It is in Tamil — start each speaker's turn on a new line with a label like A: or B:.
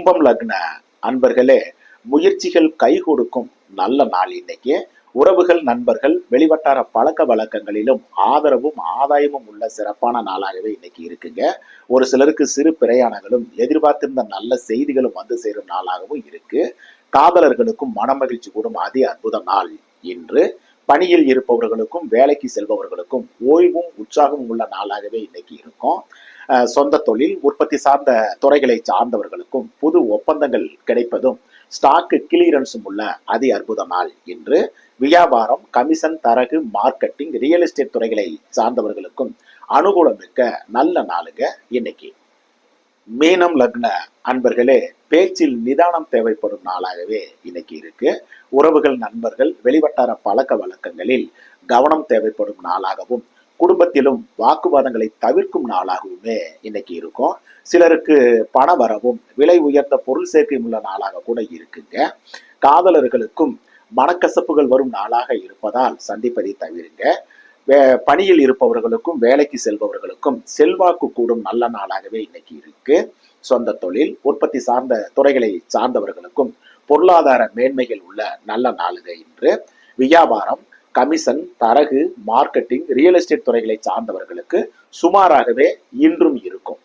A: கும்பம் லக்ன அன்பர்களே முயற்சிகள் கை கொடுக்கும் நல்ல நாள் இன்னைக்கு. உறவுகள் நண்பர்கள் வெளிவட்டார பழக்க வழக்கங்களிலும் ஆதரவும் ஆதாயமும் உள்ள சிறப்பான நாளாகவே இன்னைக்கு இருக்குங்க. ஒரு சிலருக்கு சிறு பிரயாணங்களும் எதிர்பார்த்திருந்த நல்ல செய்திகளும் வந்து சேரும் நாளாகவும் இருக்கு. காதலர்களுக்கும் மனமகிழ்ச்சி கூடும் அதி அற்புத நாள் இன்று. பணியில் இருப்பவர்களுக்கும் வேலைக்கு செல்பவர்களுக்கும் ஓய்வும் உற்சாகமும் உள்ள நாளாகவே இன்னைக்கு இருக்கும். சொந்த தொழில் உற்பத்தி சார்ந்த துறைகளை சார்ந்தவர்களுக்கும் புது ஒப்பந்தங்கள் கிடைப்பதும் ஸ்டாக்கு கிளியரன்ஸும் உள்ள அதி அற்புத நாள் இன்று வியாபாரம் கமிஷன் தரகு மார்க்கெட்டிங் ரியல் எஸ்டேட் துறைகளை சார்ந்தவர்களுக்கும் அனுகூலம் மிக்க நல்ல நாளுங்க இன்னைக்கு. மீனம் லக்ன அன்பர்களே பேச்சில் நிதானம் தேவைப்படும் நாளாகவே இன்னைக்கு இருக்கு. உறவுகள் நண்பர்கள் வெளிவட்டார பழக்க வழக்கங்களில் கவனம் தேவைப்படும் நாளாகவும் குடும்பத்திலும் வாக்குவாதங்களை தவிர்க்கும் நாளாகவுமே இன்னைக்கு இருக்கும். சிலருக்கு பண வரவும் விலை உயர்ந்த பொருள் சேர்க்கையும் உள்ள நாளாக கூட இருக்குங்க. காதலர்களுக்கும் மனக்கசப்புகள் வரும் நாளாக இருப்பதால் சந்திப்பதை தவிருங்க. வே- பணியில் இருப்பவர்களுக்கும் வேலைக்கு செல்பவர்களுக்கும் செல்வாக்கு கூடும் நல்ல நாளாகவே இன்னைக்கு இருக்கு. சொந்த தொழில் உற்பத்தி சார்ந்த துறைகளை சார்ந்தவர்களுக்கும் பொருளாதார மேன்மைகள் உள்ள நல்ல நாளுக இன்று. வியாபாரம் கமிஷன் தரகு மார்க்கெட்டிங் ரியல் எஸ்டேட் துறைகளை சார்ந்தவர்களுக்கு சுமாராகவே இன்றும் இருக்கும்.